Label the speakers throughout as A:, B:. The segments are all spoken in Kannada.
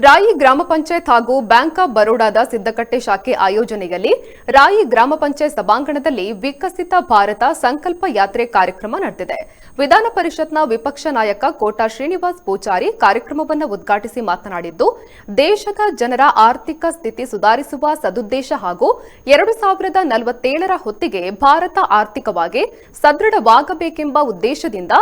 A: ರಾಯಿ ಗ್ರಾಮ ಪಂಚಾಯತ್ ಹಾಗೂ ಬ್ಯಾಂಕ್ ಆಫ್ ಬರೋಡಾದ ಸಿದ್ದಕಟ್ಟೆ ಶಾಖೆ ಆಯೋಜನೆಯಲ್ಲಿ ರಾಯಿ ಗ್ರಾಮ ಪಂಚಾಯತ್ ಸಭಾಂಗಣದಲ್ಲಿ ವಿಕಸಿತ ಭಾರತ ಸಂಕಲ್ಪ ಯಾತ್ರೆ ಕಾರ್ಯಕ್ರಮ ನಡೆದಿದೆ. ವಿಧಾನ ಪರಿಷತ್ನ ವಿಪಕ್ಷ ನಾಯಕ ಕೋಟಾ ಶ್ರೀನಿವಾಸ್ ಪೂಜಾರಿ ಕಾರ್ಯಕ್ರಮವನ್ನು ಉದ್ಘಾಟಿಸಿ ಮಾತನಾಡಿದ್ದು, ದೇಶದ ಜನರ ಆರ್ಥಿಕ ಸ್ಥಿತಿ ಸುಧಾರಿಸುವ ಸದುದ್ದೇಶ ಹಾಗೂ ಎರಡು ಸಾವಿರದ ನಲವತ್ತೇಳರ ಹೊತ್ತಿಗೆ ಭಾರತ ಆರ್ಥಿಕವಾಗಿ ಸದೃಢವಾಗಬೇಕೆಂಬ ಉದ್ದೇಶದಿಂದ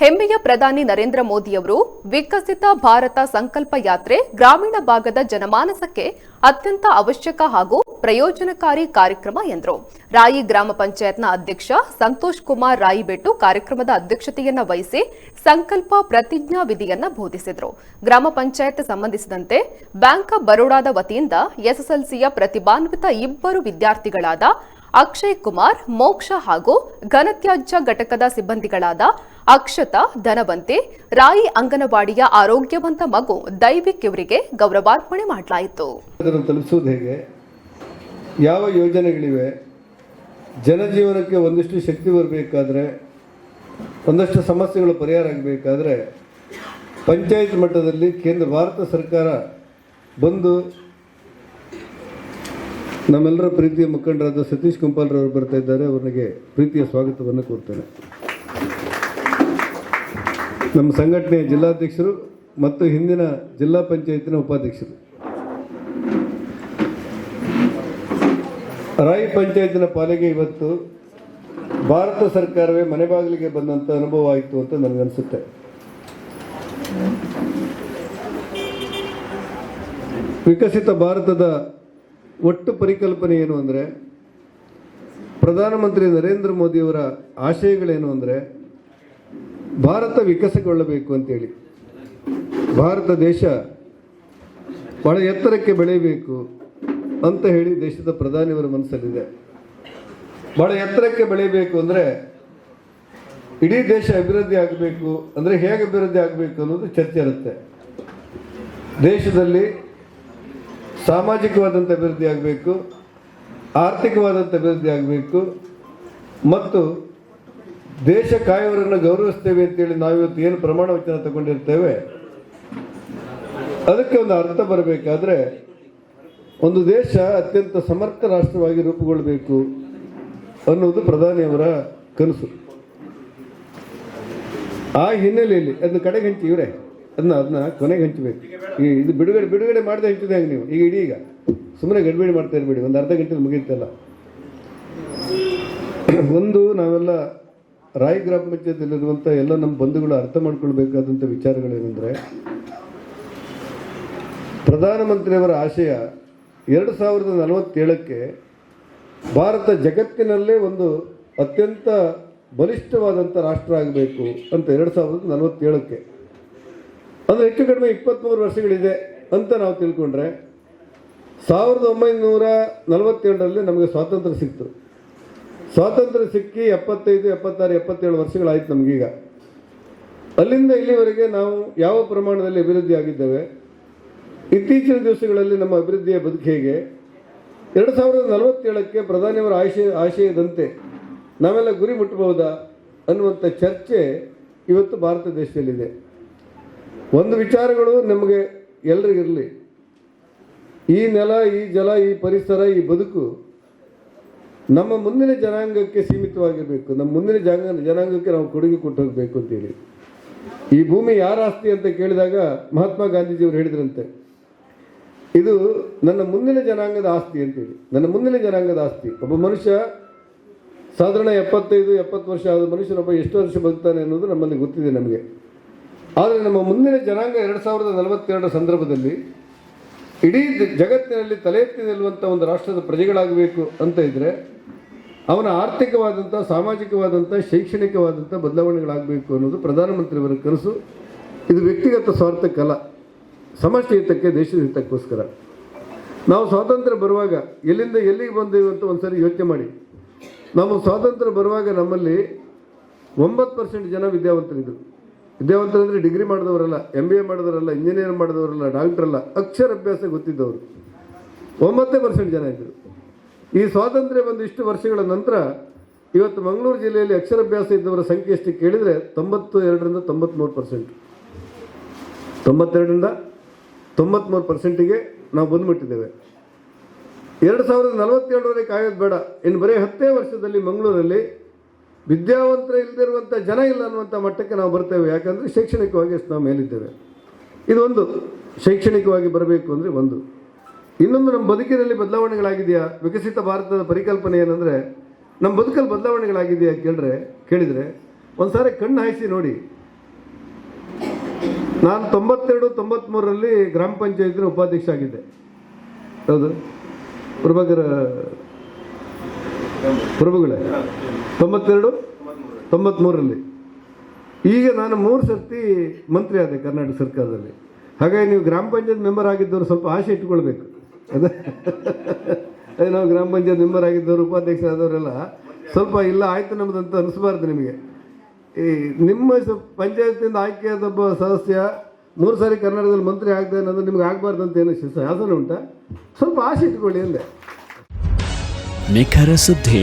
A: ಹೆಮ್ಮೆಯ ಪ್ರಧಾನಿ ನರೇಂದ್ರ ಮೋದಿಯವರು ವಿಕಸಿತ ಭಾರತ ಸಂಕಲ್ಪ ಯಾತ್ರೆ ಗ್ರಾಮೀಣ ಭಾಗದ ಜನಮಾನಸಕ್ಕೆ ಅತ್ಯಂತ ಅವಶ್ಯಕ ಹಾಗೂ ಪ್ರಯೋಜನಕಾರಿ ಕಾರ್ಯಕ್ರಮ ಎಂದರು. ರಾಯಿ ಗ್ರಾಮ ಪಂಚಾಯತ್ನ ಅಧ್ಯಕ್ಷ ಸಂತೋಷ್ ಕುಮಾರ್ ರಾಯಿಬೆಟ್ಟು ಕಾರ್ಯಕ್ರಮದ ಅಧ್ಯಕ್ಷತೆಯನ್ನು ವಹಿಸಿ ಸಂಕಲ್ಪ ಪ್ರತಿಜ್ಞಾ ವಿಧಿಯನ್ನ ಬೋಧಿಸಿದರು. ಗ್ರಾಮ ಪಂಚಾಯತ್ ಸಂಬಂಧಿಸಿದಂತೆ ಬ್ಯಾಂಕ್ ಆಫ್ ಬರೋಡಾದ ವತಿಯಿಂದ ಎಸ್ಎಸ್ಎಲ್ಸಿಯ ಪ್ರತಿಭಾನ್ವಿತ ಇಬ್ಬರು ವಿದ್ಯಾರ್ಥಿಗಳಾದ ಅಕ್ಷಯ್ ಕುಮಾರ್, ಮೋಕ್ಷ ಹಾಗೂ ಘನತ್ಯಾಜ್ಯ ಘಟಕದ ಸಿಬ್ಬಂದಿಗಳಾದ ಅಕ್ಷತಾ, ಧನವಂತೆ, ರಾಯಿ ಅಂಗನವಾಡಿಯ ಆರೋಗ್ಯವಂತ ಮಗು ದೈವಿಕ್ ಇವರಿಗೆ ಗೌರವಾರ್ಪಣೆ ಮಾಡಲಾಯಿತು.
B: ತಲುಪಿಸುವುದು ಹೇಗೆ? ಯಾವ ಯೋಜನೆಗಳಿವೆ? ಜನಜೀವನಕ್ಕೆ ಒಂದಿಷ್ಟು ಶಕ್ತಿ ಬರಬೇಕಾದ್ರೆ, ಒಂದಷ್ಟು ಸಮಸ್ಯೆಗಳು ಪರಿಹಾರ ಆಗಬೇಕಾದ್ರೆ, ಪಂಚಾಯತ್ ಮಟ್ಟದಲ್ಲಿ ಕೇಂದ್ರ, ಭಾರತ ಸರ್ಕಾರ ಬಂದು ನಮ್ಮೆಲ್ಲರ ಪ್ರೀತಿಯ ಮುಖಂಡರಾದ ಸತೀಶ್ ಕುಂಪಾಲ್ರವರು ಬರ್ತಾ ಇದ್ದಾರೆ ಅವರಿಗೆ ಪ್ರೀತಿಯ ಸ್ವಾಗತವನ್ನು ಕೋರ್ತೇನೆ. ನಮ್ಮ ಸಂಘಟನೆಯ ಜಿಲ್ಲಾಧ್ಯಕ್ಷರು ಮತ್ತು ಹಿಂದಿನ ಜಿಲ್ಲಾ ಪಂಚಾಯತಿನ ಉಪಾಧ್ಯಕ್ಷರು. ರಾಯ್ ಪಂಚಾಯತಿನ ಪಾಲಿಗೆ ಇವತ್ತು ಭಾರತ ಸರ್ಕಾರವೇ ಮನೆ ಬಾಗಿಲಿಗೆ ಬಂದಂಥ ಅನುಭವ ಆಯಿತು ಅಂತ ನನಗನ್ಸುತ್ತೆ. ವಿಕಸಿತ ಭಾರತದ ಒಟ್ಟು ಪರಿಕಲ್ಪನೆ ಏನು ಅಂದರೆ, ಪ್ರಧಾನಮಂತ್ರಿ ನರೇಂದ್ರ ಮೋದಿಯವರ ಆಶಯಗಳೇನು ಅಂದರೆ, ಭಾರತ ವಿಕಸಗೊಳ್ಳಬೇಕು ಅಂತೇಳಿ. ಭಾರತ ದೇಶ ಬಹಳ ಎತ್ತರಕ್ಕೆ ಬೆಳೆಯಬೇಕು ಅಂತ ಹೇಳಿ ದೇಶದ ಪ್ರಧಾನಿಯವರ ಮನಸ್ಸಲ್ಲಿದೆ. ಬಹಳ ಎತ್ತರಕ್ಕೆ ಬೆಳೆಯಬೇಕು ಅಂದರೆ, ಇಡೀ ದೇಶ ಅಭಿವೃದ್ಧಿ ಆಗಬೇಕು ಅಂದರೆ ಹೇಗೆ ಅಭಿವೃದ್ಧಿ ಆಗಬೇಕು ಅನ್ನೋದು ಚರ್ಚೆ ಇರುತ್ತೆ. ದೇಶದಲ್ಲಿ ಸಾಮಾಜಿಕವಾದಂಥ ಅಭಿವೃದ್ಧಿ ಆಗಬೇಕು ಆರ್ಥಿಕವಾದಂಥ ಅಭಿವೃದ್ಧಿ ಆಗಬೇಕು, ಮತ್ತು ದೇಶ ಕಾಯುವರನ್ನು ಗೌರವಿಸ್ತೇವೆ ಅಂತೇಳಿ ನಾವಿವತ್ತು ಏನು ಪ್ರಮಾಣ ವಚನ ತಗೊಂಡಿರ್ತೇವೆ, ಅದಕ್ಕೆ ಒಂದು ಅರ್ಥ ಬರಬೇಕಾದ್ರೆ, ಒಂದು ದೇಶ ಅತ್ಯಂತ ಸಮರ್ಥ ರಾಷ್ಟ್ರವಾಗಿ ರೂಪುಗೊಳ್ಳಬೇಕು ಅನ್ನೋದು ಪ್ರಧಾನಿಯವರ ಕನಸು. ಆ ಹಿನ್ನೆಲೆಯಲ್ಲಿ, ಅದನ್ನು ಕಡೆಗೆ ಹಂಚಿ ಇವರೇ. ಅದನ್ನ ಅದನ್ನ ಕೊನೆಗೆ ಹಂಚಬೇಕು. ಈ ಇದು ಬಿಡುಗಡೆ ಬಿಡುಗಡೆ ಮಾಡದೆ ಹಂಚಿದೆ ಹಂಗೆ ನೀವು. ಈಗ ಇಡೀ ಈಗ. ಸುಮ್ಮನೆ ಗಡಿಬಿಡಿ ಮಾಡ್ತಾ ಇರಬೇಡಿ. ಒಂದು ಅರ್ಧ ಗಂಟೆ ಮುಗಿಯುತ್ತಲ್ಲ. ಒಂದು ನಾವೆಲ್ಲ ರಾಯ್ ಗ್ರಾಮ ಎಲ್ಲ ನಮ್ಮ ಬಂಧುಗಳು ಅರ್ಥ ಮಾಡ್ಕೊಳ್ಬೇಕಾದಂಥ ವಿಚಾರಗಳೇನೆಂದರೆ, ಪ್ರಧಾನಮಂತ್ರಿಯವರ ಆಶಯ ಎರಡು ಸಾವಿರದ ನಲವತ್ತೇಳಕ್ಕೆ ಭಾರತ ಜಗತ್ತಿನಲ್ಲೇ ಒಂದು ಅತ್ಯಂತ ಬಲಿಷ್ಠವಾದಂಥ ರಾಷ್ಟ್ರ ಆಗಬೇಕು ಅಂತ ಎರಡು ಸಾವಿರದ ನಲವತ್ತೇಳಕ್ಕೆ. ಅಂದರೆ ಹೆಚ್ಚು ಕಡಿಮೆ ಇಪ್ಪತ್ತ್ಮೂರು ವರ್ಷಗಳಿದೆ ಅಂತ ನಾವು ತಿಳ್ಕೊಂಡ್ರೆ ಸಾವಿರದ ಒಂಬೈನೂರ ನಲವತ್ತೇಳರಲ್ಲಿ ನಮಗೆ ಸ್ವಾತಂತ್ರ್ಯ ಸಿಕ್ತು. ಸ್ವಾತಂತ್ರ್ಯ ಸಿಕ್ಕಿ ಎಪ್ಪತ್ತೈದು, ಎಪ್ಪತ್ತಾರು, ಎಪ್ಪತ್ತೇಳು ವರ್ಷಗಳಾಯಿತು ನಮಗೀಗ. ಅಲ್ಲಿಂದ ಇಲ್ಲಿವರೆಗೆ ನಾವು ಯಾವ ಪ್ರಮಾಣದಲ್ಲಿ ಅಭಿವೃದ್ಧಿ ಆಗಿದ್ದೇವೆ, ಇತ್ತೀಚಿನ ದಿವಸಗಳಲ್ಲಿ ನಮ್ಮ ಅಭಿವೃದ್ಧಿಯ ಬದುಕು ಹೇಗೆ, ಎರಡು ಸಾವಿರದ ನಲವತ್ತೇಳಕ್ಕೆ ಪ್ರಧಾನಿಯವರ ಆಶಯ, ಆಶಯದಂತೆ ನಾವೆಲ್ಲ ಗುರಿ ಮುಟ್ಟಬಹುದಾ ಅನ್ನುವಂಥ ಚರ್ಚೆ ಇವತ್ತು ಭಾರತ ದೇಶದಲ್ಲಿದೆ. ಒಂದು ವಿಚಾರಗಳು ನಮಗೆ ಎಲ್ರಿಗಿರಲಿ ಈ ನೆಲ, ಈ ಜಲ, ಈ ಪರಿಸರ, ಈ ಬದುಕು ನಮ್ಮ ಮುಂದಿನ ಜನಾಂಗಕ್ಕೆ ಸೀಮಿತವಾಗಿರಬೇಕು. ನಮ್ಮ ಮುಂದಿನ ಜನಾಂಗ, ಜನಾಂಗಕ್ಕೆ ನಾವು ಕೊಡುಗೆ ಕೊಟ್ಟು ಹೋಗಬೇಕು ಅಂತೇಳಿ. ಈ ಭೂಮಿ ಯಾರ ಆಸ್ತಿ ಅಂತ ಕೇಳಿದಾಗ ಮಹಾತ್ಮ ಗಾಂಧೀಜಿಯವರು ಹೇಳಿದ್ರಂತೆ. ಇದು ನನ್ನ ಮುಂದಿನ ಜನಾಂಗದ ಆಸ್ತಿ ಅಂತೇಳಿ. ನನ್ನ ಮುಂದಿನ ಜನಾಂಗದ ಆಸ್ತಿ. ಒಬ್ಬ ಮನುಷ್ಯ ಸಾಧಾರಣ ಎಪ್ಪತ್ತೈದು, ಎಪ್ಪತ್ತು ವರ್ಷ ಆದ ಮನುಷ್ಯನೊಬ್ಬ ಎಷ್ಟು ವರ್ಷ ಬದುಕ್ತಾನೆ ಅನ್ನೋದು ನಮ್ಮಲ್ಲಿ ಗೊತ್ತಿದೆ ನಮಗೆ. ಆದರೆ ನಮ್ಮ ಮುಂದಿನ ಜನಾಂಗ ಎರಡು ಸಾವಿರದ ನಲವತ್ತೆರಡರ ಸಂದರ್ಭದಲ್ಲಿ ಇಡೀ ಜಗತ್ತಿನಲ್ಲಿ ತಲೆ ಎತ್ತಿ ನಿಲ್ಲುವಂಥ ಒಂದು ರಾಷ್ಟ್ರದ ಪ್ರಜೆಗಳಾಗಬೇಕು ಅಂತ ಇದ್ದರೆ ಅವನ ಆರ್ಥಿಕವಾದಂಥ ಸಾಮಾಜಿಕವಾದಂಥ ಶೈಕ್ಷಣಿಕವಾದಂಥ ಬದಲಾವಣೆಗಳಾಗಬೇಕು ಅನ್ನೋದು ಪ್ರಧಾನಮಂತ್ರಿಯವರ ಕನಸು. ಇದು ವ್ಯಕ್ತಿಗತ ಸ್ವಾರ್ಥಕ್ಕಲ್ಲ. ಸಮಷ್ಟಿ ಹಿತಕ್ಕೆ ದೇಶದ ಹಿತಕ್ಕೋಸ್ಕರ ನಾವು ಸ್ವಾತಂತ್ರ್ಯ ಬರುವಾಗ ಎಲ್ಲಿಂದ ಎಲ್ಲಿಗೆ ಬಂದೆವು ಅಂತ ಒಂದ್ಸರಿ ಯೋಚನೆ ಮಾಡಿ. ನಾವು ಸ್ವಾತಂತ್ರ್ಯ ಬರುವಾಗ ನಮ್ಮಲ್ಲಿ ಒಂಬತ್ತು ಪರ್ಸೆಂಟ್ ಜನ ವಿದ್ಯಾವಂತರಿದ್ದರು. ವಿದ್ಯಾವಂತರು ಅಂದರೆ ಡಿಗ್ರಿ ಮಾಡಿದವರಲ್ಲ ಎಂ ಬಿ ಎ ಮಾಡಿದವರಲ್ಲ ಇಂಜಿನಿಯರ್ ಮಾಡಿದವರಲ್ಲ ಡಾಕ್ಟ್ರಲ್ಲ ಅಕ್ಷರಾಭ್ಯಾಸ ಗೊತ್ತಿದ್ದವರು. ಒಂಬತ್ತೇ ಪರ್ಸೆಂಟ್ ಜನ ಇದ್ದರು ಈ ಸ್ವಾತಂತ್ರ್ಯ ಬಂದು ಇಷ್ಟು ವರ್ಷಗಳ ನಂತರ ಇವತ್ತು ಮಂಗಳೂರು ಜಿಲ್ಲೆಯಲ್ಲಿ ಅಕ್ಷರಾಭ್ಯಾಸ ಇದ್ದವರ ಸಂಖ್ಯೆ ಎಷ್ಟು ಕೇಳಿದರೆ ತೊಂಬತ್ತು ಎರಡರಿಂದ ತೊಂಬತ್ತ್ಮೂರು ಪರ್ಸೆಂಟ್ ತೊಂಬತ್ತೆರಡರಿಂದ ತೊಂಬತ್ತ್ಮೂರು ಪರ್ಸೆಂಟಿಗೆ ನಾವು ಬಂದುಬಿಟ್ಟಿದ್ದೇವೆ. ಎರಡು ಸಾವಿರದ ನಲವತ್ತೇಳರವರೆಗೆ ಕಾಯೋದು ಬೇಡ. ಇನ್ನು ಬರೀ ಹತ್ತೇ ವರ್ಷದಲ್ಲಿ ಮಂಗಳೂರಲ್ಲಿ ವಿದ್ಯಾವಂತರ ಇಲ್ಲದಿರುವಂಥ ಜನ ಇಲ್ಲ ಅನ್ನುವಂಥ ಮಟ್ಟಕ್ಕೆ ನಾವು ಬರ್ತೇವೆ. ಯಾಕಂದರೆ ಶೈಕ್ಷಣಿಕವಾಗಿ ಅಷ್ಟು ನಾವು ಮೇಲಿದ್ದೇವೆ. ಇದೊಂದು ಶೈಕ್ಷಣಿಕವಾಗಿ ಬರಬೇಕು ಅಂದರೆ ಒಂದು. ಇನ್ನೊಂದು ನಮ್ಮ ಬದುಕಿನಲ್ಲಿ ಬದಲಾವಣೆಗಳಾಗಿದೆಯಾ? ವಿಕಸಿತ ಭಾರತದ ಪರಿಕಲ್ಪನೆ ಏನಂದರೆ, ನಮ್ಮ ಬದುಕಲ್ಲಿ ಬದಲಾವಣೆಗಳಾಗಿದೆಯಾ ಕೇಳಿದ್ರೆ ಕೇಳಿದರೆ ಒಂದು ಸಾರಿ ಕಣ್ಣು ಹಾಯಿಸಿ ನೋಡಿ. ನಾನು ತೊಂಬತ್ತೆರಡು ತೊಂಬತ್ತ್ಮೂರರಲ್ಲಿ ಗ್ರಾಮ ಪಂಚಾಯತಿನ ಉಪಾಧ್ಯಕ್ಷ ಆಗಿದ್ದೆ. ಹೌದು. ಪ್ರಭಾಕರ, ಪ್ರಭುಗಳೇ. ತೊಂಬತ್ತೆರಡು? ತೊಂಬತ್ತ್ಮೂರರಲ್ಲಿ ಈಗ ನಾನು ಮೂರು ಸರ್ತಿ ಮಂತ್ರಿ ಆದೆ ಕರ್ನಾಟಕ ಸರ್ಕಾರದಲ್ಲಿ. ಹಾಗಾಗಿ ನೀವು ಗ್ರಾಮ ಪಂಚಾಯತ್ ಮೆಂಬರ್ ಆಗಿದ್ದವರು ಸ್ವಲ್ಪ ಆಸೆ ಇಟ್ಕೊಳ್ಬೇಕು ಅದೇ. ನಾವು ಗ್ರಾಮ ಪಂಚಾಯತ್ ಮೆಂಬರ್ ಆಗಿದ್ದವರು ಉಪಾಧ್ಯಕ್ಷ ಆದವರೆಲ್ಲ ಸ್ವಲ್ಪ ಇಲ್ಲ ಆಯ್ತು ನಮ್ಮದಂತ ಅನಿಸ್ಬಾರ್ದು ನಿಮಗೆ. ಈ ನಿಮ್ಮ ಪಂಚಾಯತ್ನಿಂದ ಆಯ್ಕೆಯಾದ ಒಬ್ಬ ಸದಸ್ಯ ಮೂರು ಸಾರಿ ಕರ್ನಾಟಕದಲ್ಲಿ ಮಂತ್ರಿ ಆಗ್ತಾನೆ ಅನ್ನೋದು ನಿಮ್ಗೆ ಆಗಬಾರ್ದು ಅಂತ ಏನು ಶಾಸನ ಉಂಟಾ? ಸ್ವಲ್ಪ ಆಸೆ ಇಟ್ಕೊಳ್ಳಿ ಅಂದೆ.
C: ನಿಖರ ಸುದ್ದಿ.